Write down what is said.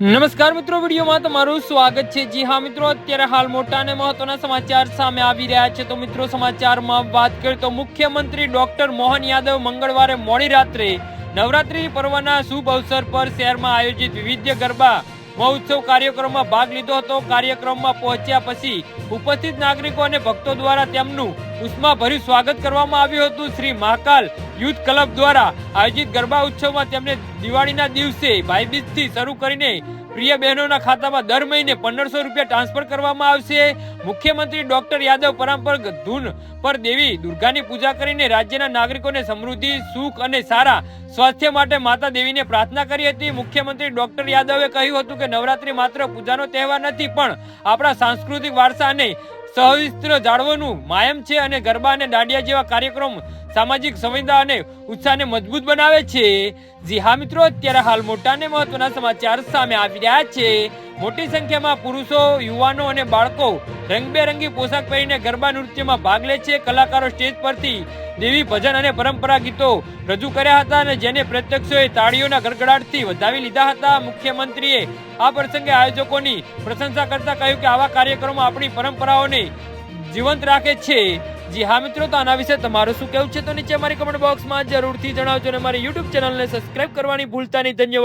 નમસ્કાર મિત્રો, વિડીયોમાં તમારું સ્વાગત છે. જી હા મિત્રો, અત્યારે હાલ મોટા અને મહત્વના સમાચાર સામે આવી રહ્યા છે. તો મિત્રો, સમાચારમાં વાત કરીએ તો મુખ્યમંત્રી ડોક્ટર મોહન યાદવ મંગળવારે મોડી રાત્રે નવરાત્રી પર્વના શુભ અવસર પર શહેરમાં આયોજિત વિવિધ ગરબા મહોત્સવ કાર્યક્રમમાં ભાગ લીધો હતો. કાર્યક્રમમાં પહોંચ્યા પછી ઉપસ્થિત નાગરિકો અને ભક્તો દ્વારા તેમનું ઉષ્માભર્યું સ્વાગત કરવામાં આવ્યું હતું. શ્રી મહાકાલ યુથ ક્લબ દ્વારા આયોજિત ગરબા ઉત્સવમાં તેમને દિવાળીના દિવસે ભાઈબીજથી શરૂ કરીને પ્રિય બહેનોના ખાતામાં દર મહિને પંદરસો રૂપિયા ટ્રાન્સફર કરવામાં આવશે. મુખ્યમંત્રી ડોક્ટર યાદવ પરંપરાગત ધૂન પર દેવી દુર્ગાની પૂજા કરીને રાજ્યના નાગરિકોને સમૃદ્ધિ, સુખ અને સારા સ્વાસ્થ્ય માટે માતા દેવીને પ્રાર્થના કરી હતી. મુખ્યમંત્રી ડોક્ટર યાદવે કહ્યું હતું કે નવરાત્રી માત્ર પૂજાનો તહેવાર નથી, પણ આપણા સાંસ્કૃતિક વારસા અને સહવિસ્ત્ર જાળવવાનું માયમ છે અને ગરબા અને દાંડિયા જેવા કાર્યક્રમ સામાજિક સંવેદના અને ઉત્સાહને મજબૂત બનાવે છે. જી હા મિત્રો, અત્યારે હાલ મોટા અને મહત્વના સમાચાર સામે આવી રહ્યા છે. મોટી સંખ્યામાં પુરુષો, યુવાનો અને બાળકો રંગબેરંગી પોશાક પહેરીને ગરબા નૃત્યમાં ભાગ લે છે. કલાકારો સ્ટેજ પરથી દેવી ભજન અને પરંપરા ગીતો રજૂ કર્યા હતા અને જેને પ્રત્યક્ષોએ તાળીઓના ગડગડાટથી વધાવી લીધા હતા. મુખ્યમંત્રીએ આ પ્રસંગે આયોજકોની પ્રશંસા કરતા કહ્યું કે આવા કાર્યક્રમો આપણી પરંપરાઓને જીવંત રાખે છે. જી હા મિત્રો, તો આના વિશે તમારું શું કહેવું છે તો નીચે અમારી કમેન્ટ બોક્સમાં જરૂરથી જણાવજો અને મારી યુટ્યુબ ચેનલને સબસ્ક્રાઇબ કરવાની ભૂલતા નહીં. ધન્યવાદ.